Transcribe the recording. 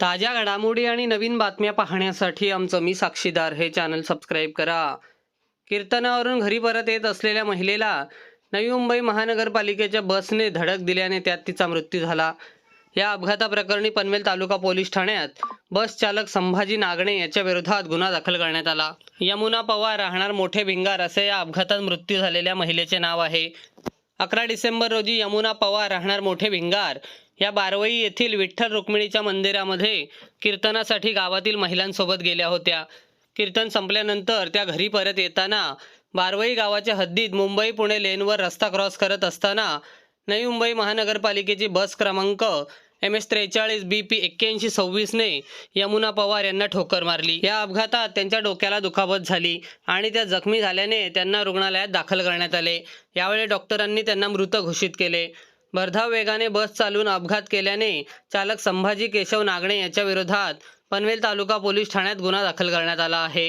ताज्या घडामोडी आणि नवीन बातम्या पाहण्यासाठी आमचं मी साक्षीदार. हे चॅनल सबस्क्राईब करा. कीर्तनावरून घरी परत येत असलेल्या महिलेला नवी मुंबई महानगरपालिकेच्या बसने धडक दिल्याने त्यात तिचा मृत्यू झाला. या अपघाताप्रकरणी पनवेल तालुका पोलीस ठाण्यात बस चालक संभाजी नागणे याच्या विरोधात गुन्हा दाखल करण्यात आला. यमुना पवार राहणार मोठे भिंगार असे या अपघातात मृत्यू झालेल्या महिलेचे नाव आहे. अकरा डिसेंबर रोजी यमुना पवार राहणार मोठे भिंगार या बारवई येथील विठ्ठल रुक्मिणीच्या मंदिरामध्ये कीर्तनासाठी गावातील महिलांसोबत गेल्या होत्या. कीर्तन संपल्यानंतर त्या घरी परत येताना बारवई गावाच्या हद्दीत मुंबई पुणे लेनवर रस्ता क्रॉस करत असताना नवी मुंबई महानगरपालिकेची बस क्रमांक एम एस त्रेचाळीस बी पी एक्क्याऐंशी सव्वीसने यमुना पवार यांना ठोकर मारली. या अपघातात त्यांच्या डोक्याला दुखापत झाली आणि त्या जखमी झाल्याने त्यांना रुग्णालयात दाखल करण्यात आले. यावेळी डॉक्टरांनी त्यांना मृत घोषित केले. भरधाव वेगाने बस चालवून अपघात केल्याने चालक संभाजी केशव नागणे याच्या विरोधात पनवेल तालुका पोलीस ठाण्यात गुन्हा दाखल करण्यात आला आहे.